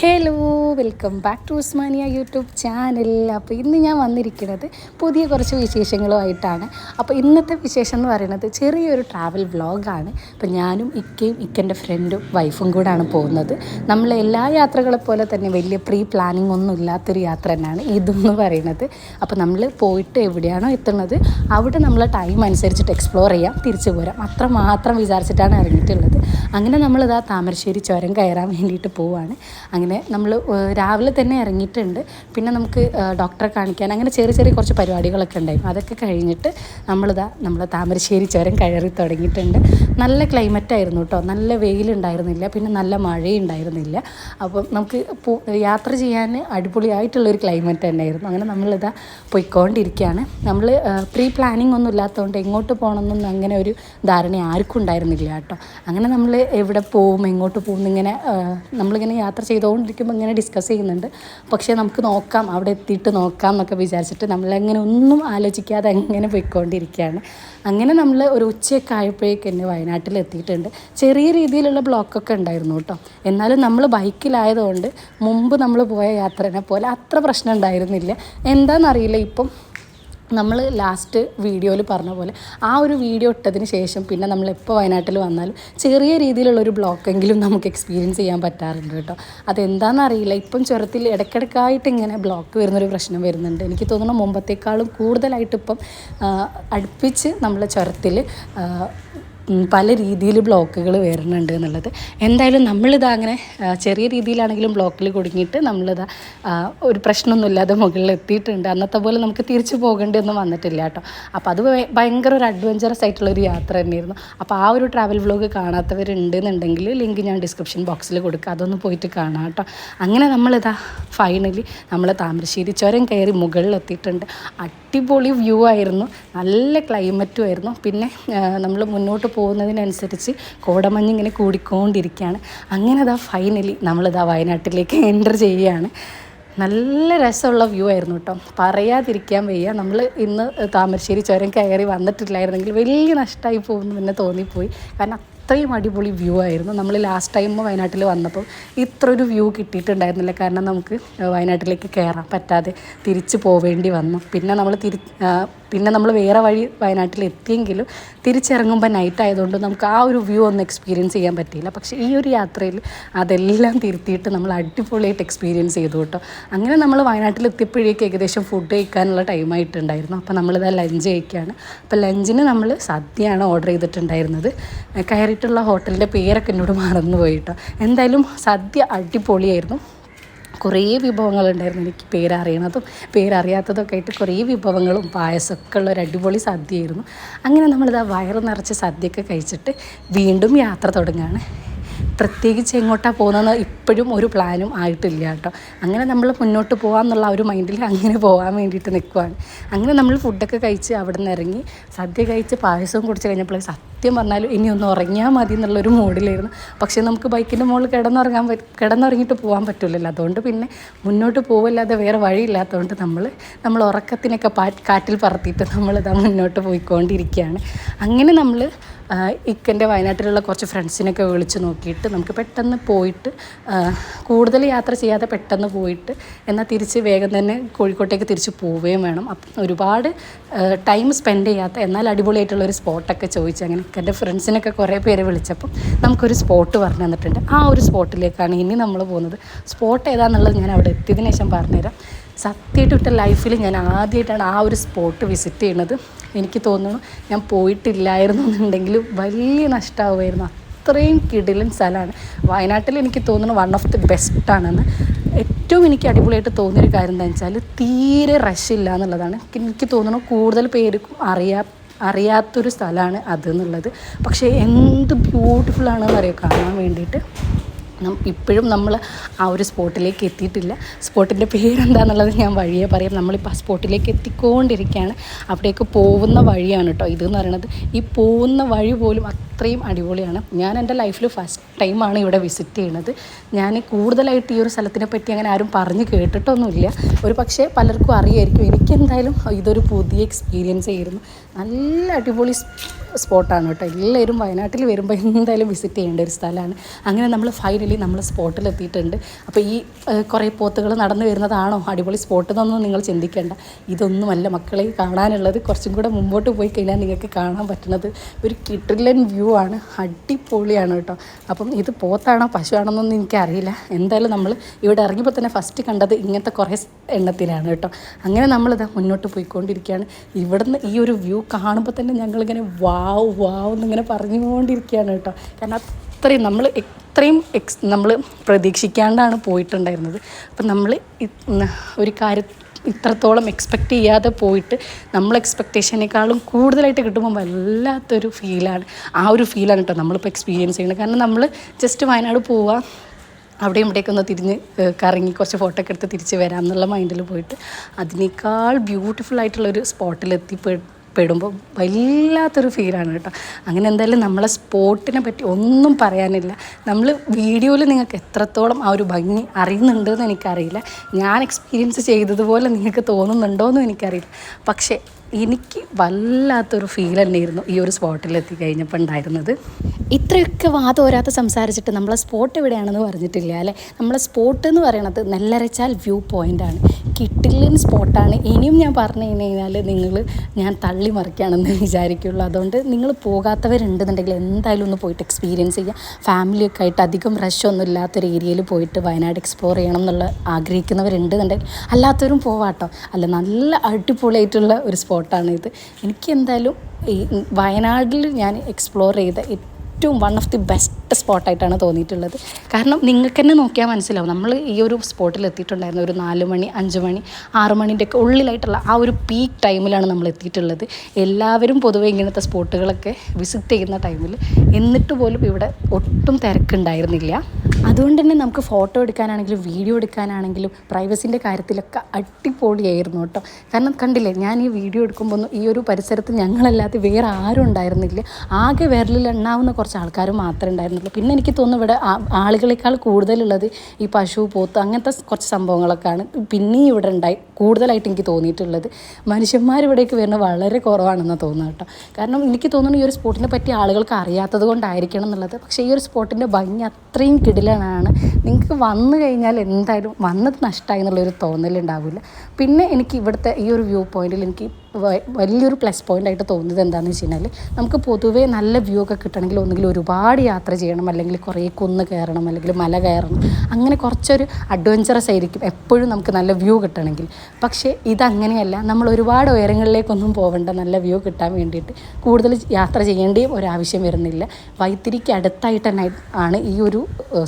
Hello welcome back to Usmania YouTube channel അപ്പോൾ ഇന്ന് ഞാൻ വന്നിരിക്കുന്നത് പുതിയ കുറച്ച് വിശേഷങ്ങളുമായിട്ടാണ്. അപ്പോൾ ഇന്നത്തെ വിശേഷം എന്ന് പറയുന്നത് ചെറിയൊരു ട്രാവൽ വ്ളോഗാണ് അപ്പോൾ ഞാനും ഇക്കയും ഇക്കന്റെ ഫ്രണ്ടും വൈഫും കൂടാണ് പോകുന്നത്. നമ്മൾ എല്ലാ യാത്രകളെ പോലെ തന്നെ വലിയ പ്രീ പ്ലാനിങ് ഒന്നും ഇല്ലാത്തൊരു യാത്ര തന്നെയാണ് ഇതെന്ന് പറയുന്നത്. അപ്പോൾ നമ്മൾ പോയിട്ട് എവിടെയാണോ എത്തുന്നത് അവിടെ നമ്മൾ ടൈം അനുസരിച്ചിട്ട് എക്സ്പ്ലോർ ചെയ്യാം തിരിച്ചു പോരാം. അത്ര മാത്രം വിചാരിച്ചിട്ടാണ് ഇറങ്ങിയിട്ടുള്ളത്. അങ്ങനെ നമ്മളിതാ താമരശ്ശേരി ചുരം കയറാൻ വേണ്ടിയിട്ട് പോവാണ്. അങ്ങനെ നമ്മൾ രാവിലെ തന്നെ ഇറങ്ങിയിട്ടുണ്ട്. പിന്നെ നമുക്ക് ഡോക്ടറെ കാണിക്കാൻ അങ്ങനെ ചെറിയ ചെറിയ കുറച്ച് പരിപാടികളൊക്കെ ഉണ്ടായിരുന്നു. അതൊക്കെ കഴിഞ്ഞിട്ട് നമ്മളിതാ നമ്മൾ താമരശ്ശേരി ചുരം കയറി തുടങ്ങിയിട്ടുണ്ട്. നല്ല ക്ലൈമറ്റ് ആയിരുന്നു കേട്ടോ. നല്ല വെയിലുണ്ടായിരുന്നില്ല. പിന്നെ നല്ല മഴയുണ്ടായിരുന്നില്ല. അപ്പം നമുക്ക് യാത്ര ചെയ്യാൻ അടിപൊളിയായിട്ടുള്ളൊരു ക്ലൈമറ്റ് തന്നെയായിരുന്നു. അങ്ങനെ നമ്മളിതാ പോയിക്കൊണ്ടിരിക്കുകയാണ്. നമ്മൾ പ്രീ പ്ലാനിങ് ഒന്നും ഇല്ലാത്തതുകൊണ്ട് എങ്ങോട്ട് പോകണമെന്നൊന്നും അങ്ങനെ ഒരു ധാരണ ആർക്കും ഉണ്ടായിരുന്നില്ല കേട്ടോ. അങ്ങനെ നമ്മൾ എവിടെ പോവും എങ്ങോട്ട് പോകും എന്നിങ്ങനെ നമ്മളിങ്ങനെ യാത്ര ചെയ്തുകൊണ്ടിരിക്കുമ്പോൾ ഇങ്ങനെ ഡിസ്കസ് ചെയ്യുന്നുണ്ട്. പക്ഷേ നമുക്ക് നോക്കാം അവിടെ എത്തിയിട്ട് നോക്കാം എന്നൊക്കെ വിചാരിച്ചിട്ട് നമ്മളങ്ങനെ ഒന്നും ആലോചിക്കാതെ അങ്ങനെ പോയിക്കൊണ്ടിരിക്കുകയാണ്. അങ്ങനെ നമ്മൾ ഒരു ഉച്ചയൊക്കെ ആയപ്പോഴേക്ക് തന്നെ വയനാട്ടിൽ എത്തിയിട്ടുണ്ട്. ചെറിയ രീതിയിലുള്ള ബ്ലോക്കൊക്കെ ഉണ്ടായിരുന്നു കേട്ടോ. എന്നാലും നമ്മൾ ബൈക്കിലായതുകൊണ്ട് മുമ്പ് നമ്മൾ പോയ യാത്രനെ പോലെ അത്ര പ്രശ്നം ഉണ്ടായിരുന്നില്ല. എന്താണെന്നറിയില്ല ഇപ്പം നമ്മൾ ലാസ്റ്റ് വീഡിയോയിൽ പറഞ്ഞ പോലെ ആ ഒരു വീഡിയോ ഇട്ടതിന് ശേഷം പിന്നെ നമ്മൾ എപ്പോൾ വയനാട്ടിൽ വന്നാലും ചെറിയ രീതിയിലുള്ളൊരു ബ്ലോക്കെങ്കിലും നമുക്ക് എക്സ്പീരിയൻസ് ചെയ്യാൻ പറ്റാറുണ്ട് കേട്ടോ. അതെന്താണെന്നറിയില്ല ഇപ്പം ചുരത്തിൽ ഇടയ്ക്കിടയ്ക്കായിട്ട് ഇങ്ങനെ ബ്ലോക്ക് വരുന്നൊരു പ്രശ്നം വരുന്നുണ്ട്. എനിക്ക് തോന്നുന്നു മുമ്പത്തേക്കാളും കൂടുതലായിട്ട് ഇപ്പം അടുപ്പിച്ച് നമ്മളെ ചുരത്തിൽ പല രീതിയിൽ ബ്ലോക്കുകൾ വരുന്നുണ്ട് എന്നുള്ളത്. എന്തായാലും നമ്മളിതാ അങ്ങനെ ചെറിയ രീതിയിലാണെങ്കിലും ബ്ലോക്കിൽ കുടുങ്ങിയിട്ട് നമ്മളിതാ ഒരു പ്രശ്നമൊന്നുമില്ലാതെ മുകളിൽ എത്തിയിട്ടുണ്ട്. അന്നത്തെ പോലെ നമുക്ക് തിരിച്ചു പോകേണ്ടിയൊന്നും വന്നിട്ടില്ല കേട്ടോ. അപ്പോൾ അത് ഭയ- ഭയങ്കര ഒരു അഡ്വഞ്ചറസ് ആയിട്ടുള്ള ഒരു യാത്ര തന്നെയായിരുന്നു. അപ്പോൾ ആ ഒരു ട്രാവൽ വ്ലോഗ് കാണാത്തവരുണ്ടെന്നുണ്ടെങ്കിൽ ലിങ്ക് ഞാൻ ഡിസ്ക്രിപ്ഷൻ ബോക്സിൽ കൊടുക്കുക അതൊന്ന് പോയിട്ട് കാണാം കേട്ടോ. അങ്ങനെ നമ്മളിതാ ഫൈനലി നമ്മൾ താമരശ്ശേരി ചുരം കയറി മുകളിലെത്തിയിട്ടുണ്ട് അടിപൊളി വ്യൂ ആയിരുന്നു. നല്ല ക്ലൈമറ്റും ആയിരുന്നു. പിന്നെ നമ്മൾ മുന്നോട്ട് പോകുന്നതിനനുസരിച്ച് കോടമഞ്ഞ് ഇങ്ങനെ കൂടിക്കൊണ്ടിരിക്കുകയാണ്. അങ്ങനെ അതാ ഫൈനലി നമ്മളിതാ വയനാട്ടിലേക്ക് എന്റർ ചെയ്യുകയാണ്. നല്ല രസമുള്ള വ്യൂ ആയിരുന്നു കേട്ടോ പറയാതിരിക്കാൻ വയ്യ. നമ്മൾ ഇന്ന് താമരശ്ശേരി ചുരം കയറി വന്നിട്ടില്ലായിരുന്നെങ്കിൽ വലിയ നഷ്ടമായി പോകുന്നു തന്നെ തോന്നിപ്പോയി. കാരണം അത്രയും അടിപൊളി വ്യൂ ആയിരുന്നു. നമ്മൾ ലാസ്റ്റ് ടൈം വയനാട്ടിൽ വന്നപ്പോൾ ഇത്ര ഒരു വ്യൂ കിട്ടിയിട്ടുണ്ടായിരുന്നില്ല. കാരണം നമുക്ക് വയനാട്ടിലേക്ക് കയറാൻ പറ്റാതെ തിരിച്ചു പോവേണ്ടി വന്നു. പിന്നെ നമ്മൾ തിരി പിന്നെ നമ്മൾ വേറെ വഴി വയനാട്ടിൽ എത്തിയെങ്കിലും തിരിച്ചിറങ്ങുമ്പോൾ നൈറ്റ് ആയതുകൊണ്ട് നമുക്ക് ആ ഒരു വ്യൂ ഒന്നും എക്സ്പീരിയൻസ് ചെയ്യാൻ പറ്റിയില്ല. പക്ഷേ ഈ ഒരു യാത്രയിൽ അതെല്ലാം തിരുത്തിയിട്ട് നമ്മൾ അടിപൊളിയായിട്ട് എക്സ്പീരിയൻസ് ചെയ്തു കേട്ടോ. അങ്ങനെ നമ്മൾ വയനാട്ടിൽ എത്തിയപ്പോഴേക്ക് ഏകദേശം ഫുഡ് കഴിക്കാനുള്ള ടൈമായിട്ടുണ്ടായിരുന്നു അപ്പോൾ നമ്മളിതാ ലഞ്ച് കഴിക്കുകയാണ് അപ്പോൾ ലഞ്ചിന് നമ്മൾ സദ്യയാണ് ഓർഡർ ചെയ്തിട്ടുണ്ടായിരുന്നത്. കയറിയിട്ടുള്ള ഹോട്ടലിന്റെ പേരൊക്കെ എന്നോട് മറന്നു പോയിട്ടോ എന്തായാലും സദ്യ അടിപൊളിയായിരുന്നു. കുറേ വിഭവങ്ങളുണ്ടായിരുന്നു എനിക്ക് പേരറിയണതും പേരറിയാത്തതൊക്കെ ആയിട്ട് കുറേ വിഭവങ്ങളും പായസമൊക്കെ ഉള്ള ഒരു അടിപൊളി സദ്യയായിരുന്നു. അങ്ങനെ നമ്മളിതാ വയറ് നിറച്ച് സദ്യയൊക്കെ കഴിച്ചിട്ട് വീണ്ടും യാത്ര തുടങ്ങുകയാണ്. പ്രത്യേകിച്ച് എങ്ങോട്ടാണ് പോകുന്നതെന്ന് ഇപ്പോഴും ഒരു പ്ലാനും ആയിട്ടില്ല കേട്ടോ. അങ്ങനെ നമ്മൾ മുന്നോട്ട് പോകാമെന്നുള്ള ഒരു മൈൻഡിൽ അങ്ങനെ പോകാൻ വേണ്ടിയിട്ട് നിൽക്കുവാണ് അങ്ങനെ നമ്മൾ ഫുഡൊക്കെ കഴിച്ച് അവിടെ നിന്ന് ഇറങ്ങി സദ്യ കഴിച്ച് പായസവും കുടിച്ച് കഴിഞ്ഞപ്പോൾ സത്യം പറഞ്ഞാൽ ഇനി ഒന്ന് ഉറങ്ങിയാൽ മതി എന്നുള്ളൊരു മൂഡിലായിരുന്നു. പക്ഷേ നമുക്ക് ബൈക്കിന്റെ മുകളിൽ കിടന്നുറങ്ങാൻ കിടന്നുറങ്ങിയിട്ട് പോകാൻ പറ്റില്ലല്ലോ അതുകൊണ്ട് പിന്നെ മുന്നോട്ട് പോവില്ലാതെ വേറെ വഴിയില്ലാത്തതുകൊണ്ട് നമ്മൾ നമ്മൾ ഉറക്കത്തിനൊക്കെ കാറ്റിൽ പറത്തിയിട്ട് നമ്മളിതാ മുന്നോട്ട് പോയിക്കൊണ്ടിരിക്കുകയാണ്. അങ്ങനെ നമ്മൾ ഇക്കന്റെ വയനാട്ടിലുള്ള കുറച്ച് ഫ്രണ്ട്സിനൊക്കെ വിളിച്ച് നോക്കിയിട്ട് നമുക്ക് പെട്ടെന്ന് പോയിട്ട് കൂടുതൽ യാത്ര ചെയ്യാതെ പെട്ടെന്ന് പോയിട്ട് എന്നാൽ തിരിച്ച് വേഗം തന്നെ കോഴിക്കോട്ടേക്ക് തിരിച്ച് പോവുകയും വേണം. അപ്പം ഒരുപാട് ടൈം സ്പെൻഡ് ചെയ്യാത്ത എന്നാൽ അടിപൊളിയായിട്ടുള്ള ഒരു സ്പോട്ടൊക്കെ ചോദിച്ചു അങ്ങനെ എന്റെ ഫ്രണ്ട്സിനൊക്കെ കുറേ പേര് വിളിച്ചപ്പം നമുക്കൊരു സ്പോട്ട് പറഞ്ഞു തന്നിട്ടുണ്ട്. ആ ഒരു സ്പോട്ടിലേക്കാണ് ഇനി നമ്മൾ പോകുന്നത്. സ്പോട്ട് ഏതാണെന്നുള്ളത് ഞാൻ അവിടെ എത്തിയതിനു ശേഷം പറഞ്ഞുതരാം. സത്യമായിട്ട് വിട്ട ലൈഫിൽ ഞാൻ ആദ്യമായിട്ടാണ് ആ ഒരു സ്പോട്ട് വിസിറ്റ് ചെയ്യുന്നത്. എനിക്ക് തോന്നുന്നു ഞാൻ പോയിട്ടില്ലായിരുന്നു എന്നുണ്ടെങ്കിൽ വലിയ നഷ്ടമാവുമായിരുന്നു അത്രയും കിടിലൻ സ്ഥലമാണ്. വയനാട്ടിൽ എനിക്ക് തോന്നുന്നു വൺ ഓഫ് ദി ബെസ്റ്റ് ആണെന്ന്. ഏറ്റവും എനിക്ക് അടിപൊളിയായിട്ട് തോന്നിയൊരു കാര്യം എന്താണെന്ന് വെച്ചാൽ തീരെ റഷ് ഇല്ല എന്നുള്ളതാണ്. എനിക്ക് തോന്നുന്നു കൂടുതൽ പേർക്കും അറിയാ അറിയാത്തൊരു സ്ഥലമാണ് അത് എന്നുള്ളത്. പക്ഷേ എന്ത് ബ്യൂട്ടിഫുൾ ആണെന്ന് അറിയാം? കാണാൻ വേണ്ടിയിട്ട്. ഇപ്പോഴും നമ്മൾ ആ ഒരു സ്പോട്ടിലേക്ക് എത്തിയിട്ടില്ല. സ്പോട്ടിന്റെ പേരെന്താണെന്നുള്ളത് ഞാൻ വഴിയെ പറയാം. നമ്മളിപ്പോൾ ആ സ്പോട്ടിലേക്ക് എത്തിക്കൊണ്ടിരിക്കുകയാണ്. അവിടേക്ക് പോകുന്ന വഴിയാണ് കേട്ടോ ഇതെന്ന് പറയുന്നത്. ഈ പോകുന്ന വഴി പോലും അത്രയും അടിപൊളിയാണ്. ഞാൻ എന്റെ ലൈഫിൽ ഫസ്റ്റ് ടൈമാണ് ഇവിടെ വിസിറ്റ് ചെയ്യുന്നത് ഞാൻ കൂടുതലായിട്ട് ഈ ഒരു സ്ഥലത്തിനെ പറ്റി അങ്ങനെ ആരും പറഞ്ഞ് കേട്ടിട്ടൊന്നുമില്ല. ഒരു പക്ഷേ പലർക്കും അറിയായിരിക്കും. എനിക്കെന്തായാലും ഇതൊരു പുതിയ എക്സ്പീരിയൻസ് ആയിരുന്നു. നല്ല അടിപൊളി സ്പോട്ടാണ് കേട്ടോ. എല്ലാവരും വയനാട്ടിൽ വരുമ്പോൾ എന്തായാലും വിസിറ്റ് ചെയ്യേണ്ട ഒരു സ്ഥലമാണ്. അങ്ങനെ നമ്മൾ ഫൈനലി നമ്മൾ സ്പോട്ടിൽ എത്തിയിട്ടുണ്ട് അപ്പോൾ ഈ കുറേ പോത്തുകൾ നടന്നു വരുന്നതാണോ? അടിപൊളി സ്പോട്ട് എന്നൊന്നും നിങ്ങൾ ചിന്തിക്കേണ്ട. ഇതൊന്നുമല്ല മക്കളെ കാണാനുള്ളത്. കുറച്ചും കൂടെ മുമ്പോട്ട് പോയി കഴിഞ്ഞാൽ നിങ്ങൾക്ക് കാണാൻ പറ്റുന്നത് ഒരു കിട്ടില്ലൻ വ്യൂ ആണ്. അടിപൊളിയാണ് കേട്ടോ. അപ്പം ഇത് പോത്താണോ? പശുവാണെന്നൊന്നും എനിക്കറിയില്ല. എന്തായാലും നമ്മൾ ഇവിടെ ഇറങ്ങിയപ്പോൾ തന്നെ ഫസ്റ്റ് കണ്ടത് ഇങ്ങനത്തെ കുറേ എണ്ണത്തിലാണ് കേട്ടോ. അങ്ങനെ നമ്മളിതാ മുന്നോട്ട് പോയിക്കൊണ്ടിരിക്കുകയാണ്. ഇവിടുന്ന് ഈ ഒരു വ്യൂ കാണുമ്പോൾ തന്നെ ഞങ്ങളിങ്ങനെ വാവ് വാവ് എന്നിങ്ങനെ പറഞ്ഞുകൊണ്ടിരിക്കുകയാണ് കേട്ടോ. കാരണം അത്രയും നമ്മൾ ഇത്രയും എക്സ് നമ്മൾ പ്രതീക്ഷിക്കാണ്ടാണ് പോയിട്ടുണ്ടായിരുന്നത്. അപ്പം നമ്മൾ ഒരു കാര്യം ഇത്രത്തോളം എക്സ്പെക്റ്റ് ചെയ്യാതെ പോയിട്ട് നമ്മൾ എക്സ്പെക്റ്റേഷനേക്കാളും കൂടുതലായിട്ട് കിട്ടുമ്പോൾ വല്ലാത്തൊരു ഫീലാണ് ആ ഒരു ഫീലാണ് കേട്ടോ നമ്മളിപ്പോൾ എക്സ്പീരിയൻസ് ചെയ്യുന്നത്. കാരണം നമ്മൾ ജസ്റ്റ് വയനാട് പോവുക അവിടെ ഇവിടെയൊക്കെ ഒന്ന് തിരിഞ്ഞ് കറങ്ങി കുറച്ച് ഫോട്ടോ ഒക്കെ എടുത്ത് തിരിച്ച് വരാം എന്നുള്ള മൈൻഡിൽ പോയിട്ട് അതിനേക്കാൾ ബ്യൂട്ടിഫുൾ ആയിട്ടുള്ളൊരു സ്പോട്ടിൽ എത്തിപ്പെ പെടുമ്പോൾ വല്ലാത്തൊരു ഫീലാണ് കേട്ടോ. അങ്ങനെ എന്തായാലും നമ്മളെ സ്പോട്ടിനെ പറ്റി ഒന്നും പറയാനില്ല. നമ്മൾ വീഡിയോയിൽ നിങ്ങൾക്ക് എത്രത്തോളം ആ ഒരു ഭംഗി അറിയുന്നുണ്ടെന്ന് എനിക്കറിയില്ല. ഞാൻ എക്സ്പീരിയൻസ് ചെയ്തതുപോലെ നിങ്ങൾക്ക് തോന്നുന്നുണ്ടോയെന്നും എനിക്കറിയില്ല. പക്ഷേ എനിക്ക് വല്ലാത്തൊരു ഫീൽ തന്നെയായിരുന്നു ഈ ഒരു സ്പോട്ടിൽ എത്തി കഴിഞ്ഞപ്പോൾ ഉണ്ടായിരുന്നത്. ഇത്രയൊക്കെ വാദോരാത്ത സംസാരിച്ചിട്ട് നമ്മളെ സ്പോട്ട് എവിടെയാണെന്ന് പറഞ്ഞിട്ടില്ല അല്ലേ? നമ്മളെ സ്പോട്ട് എന്ന് പറയണത് നെല്ലരച്ചാൽ വ്യൂ പോയിന്റാണ് കിട്ടില്ലൻ സ്പോട്ടാണ് ഇനിയും ഞാൻ പറഞ്ഞു കഴിഞ്ഞാൽ നിങ്ങൾ ഞാൻ തള്ളി മറിക്കുകയാണെന്ന് വിചാരിക്കുള്ളൂ. അതുകൊണ്ട് നിങ്ങൾ പോകാത്തവരുണ്ടെന്നുണ്ടെങ്കിൽ എന്തായാലും ഒന്ന് പോയിട്ട് എക്സ്പീരിയൻസ് ചെയ്യുക ഫാമിലിയൊക്കെ ആയിട്ട് അധികം റഷൊന്നും ഇല്ലാത്തൊരു ഏരിയയിൽ പോയിട്ട് വയനാട് എക്സ്പ്ലോർ ചെയ്യണം എന്നുള്ള ആഗ്രഹിക്കുന്നവരുണ്ടെന്നുണ്ടെങ്കിൽ അല്ലാത്തവരും പോവാട്ടോ. അല്ല നല്ല അടിപൊളിയായിട്ടുള്ള ഒരു സ്പോട്ടാണ് ഇത്. എനിക്ക് എന്തായാലും ഈ വയനാട്ടിൽ ഞാൻ എക്സ്പ്ലോർ ചെയ്ത ഏറ്റവും വൺ ഓഫ് ദി ബെസ്റ്റ് സ്പോട്ടായിട്ടാണ് തോന്നിയിട്ടുള്ളത്. കാരണം നിങ്ങൾക്ക് തന്നെ നോക്കിയാൽ മനസ്സിലാവും. നമ്മൾ ഈ ഒരു സ്പോട്ടിൽ എത്തിയിട്ടുണ്ടായിരുന്നു ഒരു നാല് മണി അഞ്ച് മണി ആറ് മണിന്റെ ഒക്കെ ഉള്ളിലായിട്ടുള്ള ആ ഒരു പീക്ക് ടൈമിലാണ് നമ്മൾ എത്തിയിട്ടുള്ളത്. എല്ലാവരും പൊതുവേ ഇങ്ങനത്തെ സ്പോട്ടുകളൊക്കെ വിസിറ്റ് ചെയ്യുന്ന ടൈമിൽ എന്നിട്ട് പോലും ഇവിടെ ഒട്ടും തിരക്കുണ്ടായിരുന്നില്ല. അതുകൊണ്ട് തന്നെ നമുക്ക് ഫോട്ടോ എടുക്കാനാണെങ്കിലും വീഡിയോ എടുക്കാനാണെങ്കിലും പ്രൈവസിന്റെ കാര്യത്തിലൊക്കെ അടിപൊളിയായിരുന്നു കേട്ടോ. കാരണം കണ്ടില്ലേ ഞാൻ ഈ വീഡിയോ എടുക്കുമ്പോൾ ഈ ഒരു പരിസരത്ത് ഞങ്ങളല്ലാതെ വേറെ ആരും ഉണ്ടായിരുന്നില്ല. ആകെ വിരലിൽ എണ്ണാവുന്ന കുറച്ച് ആൾക്കാർ മാത്രമേ ഉണ്ടായിരുന്നുള്ളൂ. പിന്നെ എനിക്ക് തോന്നുന്നു ഇവിടെ ആളുകളെക്കാൾ കൂടുതലുള്ളത് ഈ പശു പോത്ത് അങ്ങനത്തെ കുറച്ച് സംഭവങ്ങളൊക്കെയാണ് പിന്നെയും ഇവിടെ ഉണ്ടായി കൂടുതലായിട്ട് എനിക്ക് തോന്നിയിട്ടുള്ളത്. മനുഷ്യന്മാർ ഇവിടേക്ക് വരുന്നത് വളരെ കുറവാണെന്ന് തോന്നുന്നു കേട്ടോ. കാരണം എനിക്ക് തോന്നുന്നു ഈ ഒരു സ്പോട്ടിനെ പറ്റി ആളുകൾക്ക് അറിയാത്തത് കൊണ്ടായിരിക്കണം എന്നുള്ളത്. പക്ഷേ ഈ ഒരു സ്പോട്ടിന്റെ ഭംഗി അത്രയും കിടിലനാണ് നിങ്ങൾക്ക് വന്നു കഴിഞ്ഞാൽ എന്തായാലും വന്നത് നഷ്ടമായി എന്നുള്ളൊരു തോന്നലുണ്ടാവില്ല. പിന്നെ എനിക്ക് ഇവിടുത്തെ ഈ ഒരു വ്യൂ പോയിന്റിൽ എനിക്ക് വലിയൊരു പ്ലസ് പോയിന്റ് ആയിട്ട് തോന്നുന്നത് എന്താണെന്ന് വെച്ച് കഴിഞ്ഞാൽ നമുക്ക് പൊതുവേ നല്ല വ്യൂ ഒക്കെ കിട്ടണമെങ്കിൽ ഒന്നുകിൽ ഒരുപാട് യാത്ര ചെയ്യണം അല്ലെങ്കിൽ കുറേ കുന്ന് കയറണം അല്ലെങ്കിൽ മല കയറണം. അങ്ങനെ കുറച്ചൊരു അഡ്വഞ്ചറസ് ആയിരിക്കും എപ്പോഴും നമുക്ക് നല്ല വ്യൂ കിട്ടണമെങ്കിൽ. പക്ഷേ ഇതങ്ങനെയല്ല. നമ്മൾ ഒരുപാട് ഉയരങ്ങളിലേക്കൊന്നും പോകേണ്ട നല്ല വ്യൂ കിട്ടാൻ വേണ്ടിയിട്ട് കൂടുതൽ യാത്ര ചെയ്യേണ്ടിയും ഒരാവശ്യം വരുന്നില്ല. വൈത്തിരിക്ക് അടുത്തായിട്ട് തന്നെ ആണ് ഈ ഒരു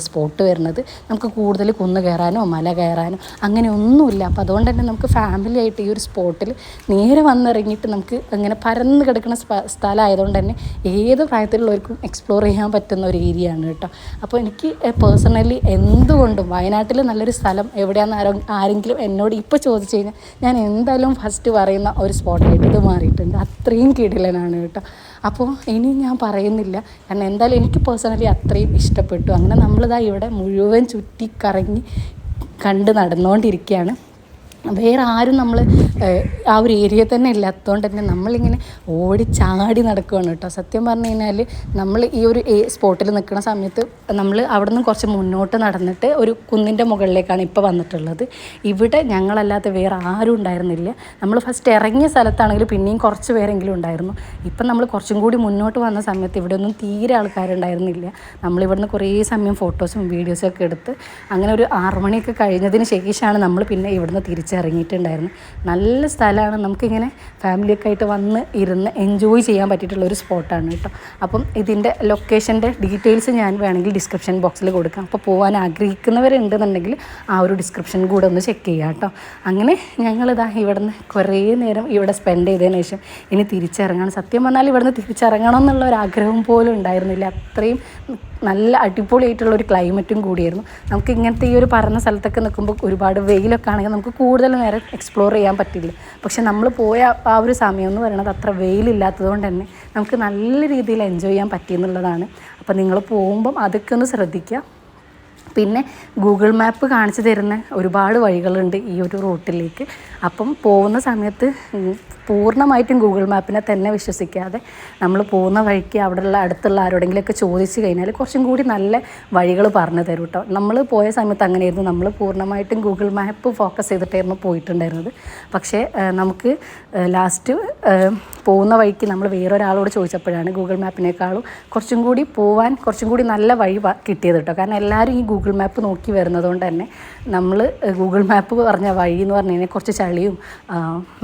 സ്പോട്ട് വരുന്നത്. നമുക്ക് കൂടുതൽ കുന്ന് കയറാനോ മല കയറാനോ അങ്ങനെ ഒന്നുമില്ല. അപ്പോൾ അതുകൊണ്ട് തന്നെ നമുക്ക് ഫാമിലി ആയിട്ട് ഈ ഒരു സ്പോട്ടിൽ നേരെ വന്നിറങ്ങിയിട്ട് നമുക്ക് അങ്ങനെ പരന്ന് കിടക്കുന്ന സ്ഥ- സ്ഥലമായതുകൊണ്ട് തന്നെ ഏത് പ്രായത്തിലുള്ളവർക്കും എക്സ്പ്ലോർ ചെയ്യാൻ പറ്റുന്ന ഒരു ഏരിയ ആണ് കേട്ടോ. അപ്പോൾ എനിക്ക് പേഴ്സണലി എന്തുകൊണ്ടും വയനാട്ടിൽ നല്ലൊരു സ്ഥലം എവിടെയാണെന്ന് ആരോ ആരെങ്കിലും എന്നോട് ഇപ്പോൾ ചോദിച്ചു കഴിഞ്ഞാൽ ഞാൻ എന്തായാലും ഫസ്റ്റ് പറയുന്ന ഒരു സ്പോട്ടായിട്ട് ഇത് മാറിയിട്ടുണ്ട്. അത്രയും കിടിലനാണ് കേട്ടോ. അപ്പോൾ ഇനി ഞാൻ പറയുന്നില്ല. കാരണം എന്തായാലും എനിക്ക് പേഴ്സണലി അത്രയും ഇഷ്ടപ്പെട്ടു. അങ്ങനെ നമ്മളിതാ ഇവിടെ മുഴുവൻ ചുറ്റി കറങ്ങി കണ്ട് നടന്നുകൊണ്ടിരിക്കുകയാണ് വേറെ ആരും നമ്മൾ ആ ഒരു ഏരിയ തന്നെ ഇല്ലാത്തതുകൊണ്ട് തന്നെ നമ്മളിങ്ങനെ ഓടി ചാടി നടക്കുകയാണ് കേട്ടോ. സത്യം പറഞ്ഞു കഴിഞ്ഞാൽ നമ്മൾ ഈ ഒരു സ്പോട്ടിൽ നിൽക്കുന്ന സമയത്ത് നമ്മൾ അവിടെ നിന്ന് കുറച്ച് മുന്നോട്ട് നടന്നിട്ട് ഒരു കുന്നിന്റെ മുകളിലേക്കാണ് ഇപ്പോൾ വന്നിട്ടുള്ളത്. ഇവിടെ ഞങ്ങളല്ലാതെ വേറെ ആരും ഉണ്ടായിരുന്നില്ല. നമ്മൾ ഫസ്റ്റ് ഇറങ്ങിയ സ്ഥലത്താണെങ്കിൽ പിന്നെയും കുറച്ച് പേരെങ്കിലും ഉണ്ടായിരുന്നു. ഇപ്പം നമ്മൾ കുറച്ചും കൂടി മുന്നോട്ട് വന്ന സമയത്ത് ഇവിടെ ഒന്നും തീരെ ആൾക്കാരുണ്ടായിരുന്നില്ല. നമ്മളിവിടുന്ന് കുറേ സമയം ഫോട്ടോസും വീഡിയോസും ഒക്കെ എടുത്ത് അങ്ങനെ ഒരു ആറുമണിയൊക്കെ കഴിഞ്ഞതിന് ശേഷമാണ് നമ്മൾ പിന്നെ ഇവിടുന്ന് തിരിച്ചിറങ്ങിയിട്ടുണ്ടായിരുന്നു നല്ല സ്ഥലമാണ്. നമുക്കിങ്ങനെ ഫാമിലിയൊക്കെ ആയിട്ട് വന്ന് ഇരുന്ന് എൻജോയ് ചെയ്യാൻ പറ്റിയിട്ടുള്ള ഒരു സ്പോട്ടാണ് കേട്ടോ. അപ്പം ഇതിന്റെ ലൊക്കേഷന്റെ ഡീറ്റെയിൽസ് ഞാൻ വേണമെങ്കിൽ ഡിസ്ക്രിപ്ഷൻ ബോക്സിൽ കൊടുക്കാം. അപ്പോൾ പോകാൻ ആഗ്രഹിക്കുന്നവരുണ്ടെന്നുണ്ടെങ്കിൽ ആ ഒരു ഡിസ്ക്രിപ്ഷൻ കൂടെ ഒന്ന് ചെക്ക് ചെയ്യാം കേട്ടോ. അങ്ങനെ ഞങ്ങളിതാ ഇവിടെ നിന്ന് കുറേ നേരം ഇവിടെ സ്പെൻഡ് ചെയ്തതിന് ശേഷം ഇനി തിരിച്ചിറങ്ങണം. സത്യം പറഞ്ഞാൽ നിന്ന് തിരിച്ചിറങ്ങണം എന്നുള്ള ഒരു ആഗ്രഹം പോലും ഉണ്ടായിരുന്നില്ല. അത്രയും നല്ല അടിപൊളിയായിട്ടുള്ള ഒരു ക്ലൈമറ്റും കൂടിയായിരുന്നു. നമുക്ക് ഇങ്ങനത്തെ ഈ ഒരു പറഞ്ഞ സ്ഥലത്തൊക്കെ നിൽക്കുമ്പോൾ ഒരുപാട് വെയിലൊക്കെ ആണെങ്കിൽ നമുക്ക് കൂടുതൽ നേരം എക്സ്പ്ലോർ ചെയ്യാൻ പറ്റില്ല. പക്ഷെ നമ്മൾ പോയ ആ ഒരു സമയം എന്ന് പറയുന്നത് അത്ര വെയിലില്ലാത്തത് കൊണ്ട് തന്നെ നമുക്ക് നല്ല രീതിയിൽ എൻജോയ് ചെയ്യാൻ പറ്റിയെന്നുള്ളതാണ്. അപ്പോൾ നിങ്ങൾ പോകുമ്പം അതൊക്കെ ഒന്ന് ശ്രദ്ധിക്കുക. പിന്നെ ഗൂഗിൾ മാപ്പ് കാണിച്ചു തരുന്ന ഒരുപാട് വഴികളുണ്ട് ഈ ഒരു റൂട്ടിലേക്ക്. അപ്പം പോകുന്ന സമയത്ത് പൂർണമായിട്ടും ഗൂഗിൾ മാപ്പിനെ തന്നെ വിശ്വസിക്കാതെ നമ്മൾ പോകുന്ന വഴിക്ക് അവിടെയുള്ള അടുത്തുള്ള ആരോടെങ്കിലുമൊക്കെ ചോദിച്ചു കഴിഞ്ഞാൽ കുറച്ചും കൂടി നല്ല വഴികൾ പറഞ്ഞു തരും കേട്ടോ. നമ്മൾ പോയ സമയത്ത് അങ്ങനെയായിരുന്നു. നമ്മൾ പൂർണമായിട്ടും ഗൂഗിൾ മാപ്പ് ഫോക്കസ് ചെയ്തിട്ടായിരുന്നു പോയിട്ടുണ്ടായിരുന്നത്. പക്ഷേ നമുക്ക് ലാസ്റ്റ് പോകുന്ന വഴിക്ക് നമ്മൾ വേറൊരാളോട് ചോദിച്ചപ്പോഴാണ് ഗൂഗിൾ മാപ്പിനേക്കാളും കുറച്ചും കൂടി പോവാൻ കുറച്ചും കൂടി നല്ല വഴി കിട്ടിയത് കേട്ടോ. കാരണം എല്ലാവരും ഈ ഗൂഗിൾ മാപ്പ് നോക്കി വരുന്നതുകൊണ്ട് തന്നെ നമ്മൾ ഗൂഗിൾ മാപ്പ് പറഞ്ഞ വഴി എന്ന് പറഞ്ഞു കഴിഞ്ഞാൽ കുറച്ച് ചളിയും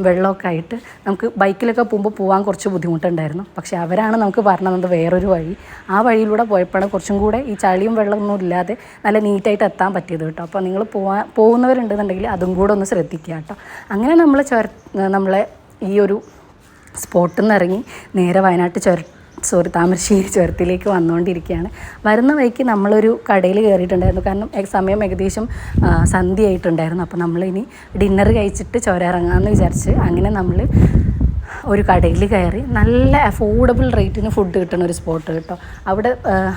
വെള്ളമൊക്കെ ആയിട്ട് നമുക്ക് ബൈക്കിലൊക്കെ പോകുമ്പോൾ പോകാൻ കുറച്ച് ബുദ്ധിമുട്ടുണ്ടായിരുന്നു. പക്ഷേ അവരാണ് നമുക്ക് പറഞ്ഞു തന്നത് വേറൊരു വഴി. ആ വഴിയിലൂടെ പോയപ്പോഴാണ് കുറച്ചും കൂടെ ഈ ചളിയും വെള്ളമൊന്നും ഇല്ലാതെ നല്ല നീറ്റായിട്ട് എത്താൻ പറ്റിയത് കേട്ടോ. അപ്പോൾ നിങ്ങൾ പോവാൻ പോകുന്നവരുണ്ടെന്നുണ്ടെങ്കിൽ അതും കൂടെ ഒന്ന് ശ്രദ്ധിക്കുക കേട്ടോ. അങ്ങനെ നമ്മൾ ചുര നമ്മളെ ഈ ഒരു സ്പോട്ടിൽ നിന്ന് ഇറങ്ങി നേരെ വയനാട്ട് ചുര സോറി താമരശ്ശേരി ചുരത്തിലേക്ക് വന്നുകൊണ്ടിരിക്കുകയാണ്. വരുന്ന വഴിക്ക് നമ്മളൊരു കടയിൽ കയറിയിട്ടുണ്ടായിരുന്നു. കാരണം സമയം ഏകദേശം സന്ധ്യയായിട്ടുണ്ടായിരുന്നു. അപ്പോൾ നമ്മളിനി ഡിന്നർ കഴിച്ചിട്ട് ചുരം ഇറങ്ങാമെന്ന് വിചാരിച്ച് അങ്ങനെ നമ്മൾ ഒരു കടയിൽ കയറി നല്ല അഫോർഡബിൾ റേറ്റിന് ഫുഡ് കിട്ടുന്ന ഒരു സ്പോട്ട് കേട്ടോ. അവിടെ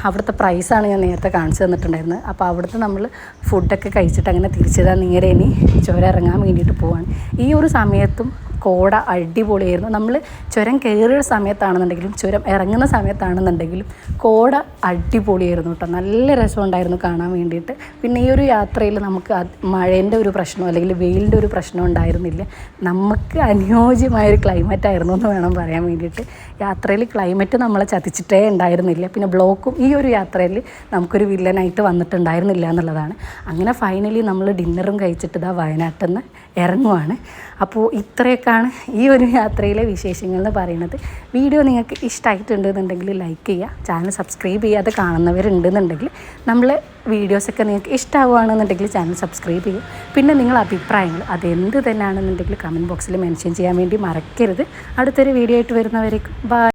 അവിടുത്തെ പ്രൈസാണ് ഞാൻ നേരത്തെ കാണിച്ചു തന്നിട്ടുണ്ടായിരുന്നത്. അപ്പോൾ അവിടുത്തെ നമ്മൾ ഫുഡൊക്കെ കഴിച്ചിട്ട് അങ്ങനെ തിരിച്ചതാ നേരെ ഇനി ചുരം ഇറങ്ങാൻ വേണ്ടിയിട്ട് പോവാണ്. ഈ ഒരു സമയത്തും കോട അടിപൊളിയായിരുന്നു. നമ്മൾ ചുരം കയറിയ സമയത്താണെന്നുണ്ടെങ്കിലും ചുരം ഇറങ്ങുന്ന സമയത്താണെന്നുണ്ടെങ്കിലും കോട അടിപൊളിയായിരുന്നു കേട്ടോ. നല്ല രസമുണ്ടായിരുന്നു കാണാൻ വേണ്ടിയിട്ട്. പിന്നെ ഈ ഒരു യാത്രയിൽ നമുക്ക് മഴേന്റെ ഒരു പ്രശ്നമോ അല്ലെങ്കിൽ വെയിലിന്റെ ഒരു പ്രശ്നം ഉണ്ടായിരുന്നില്ല. നമുക്ക് അനുയോജ്യമായൊരു ക്ലൈമറ്റ് ആയിരുന്നു എന്ന് വേണം പറയാൻ വേണ്ടിയിട്ട്. യാത്രയിൽ ക്ലൈമറ്റ് നമ്മളെ ചതിച്ചിട്ടേ ഉണ്ടായിരുന്നില്ല. പിന്നെ ബ്ലോക്കും ഈ ഒരു യാത്രയിൽ നമുക്കൊരു വില്ലനായിട്ട് വന്നിട്ടുണ്ടായിരുന്നില്ല എന്നുള്ളതാണ്. അങ്ങനെ ഫൈനലി നമ്മൾ ഡിന്നറും കഴിച്ചിട്ട് ഇതാ വയനാട്ടിൽ നിന്ന് ഇറങ്ങുവാണ്. അപ്പോൾ ഇത്രയൊക്കെയാണ് ഈ ഒരു യാത്രയിലെ വിശേഷങ്ങൾ എന്ന് പറയുന്നത്. വീഡിയോ നിങ്ങൾക്ക് ഇഷ്ടമായിട്ടുണ്ടെന്നുണ്ടെങ്കിൽ ലൈക്ക് ചെയ്യുക. ചാനൽ സബ്സ്ക്രൈബ് ചെയ്യാതെ കാണുന്നവരുണ്ടെന്നുണ്ടെങ്കിൽ നമ്മൾ വീഡിയോസൊക്കെ നിങ്ങൾക്ക് ഇഷ്ടമാവുകയാണെന്നുണ്ടെങ്കിൽ ചാനൽ സബ്സ്ക്രൈബ് ചെയ്യും പിന്നെ നിങ്ങളുടെ അഭിപ്രായങ്ങൾ അതെന്ത് തന്നെയാണെന്നുണ്ടെങ്കിൽ കമന്റ് ബോക്സിൽ മെൻഷൻ ചെയ്യാൻ വേണ്ടി മറക്കരുത്. അടുത്തൊരു വീഡിയോ ആയിട്ട് വരുന്നവരേക്കും ബൈ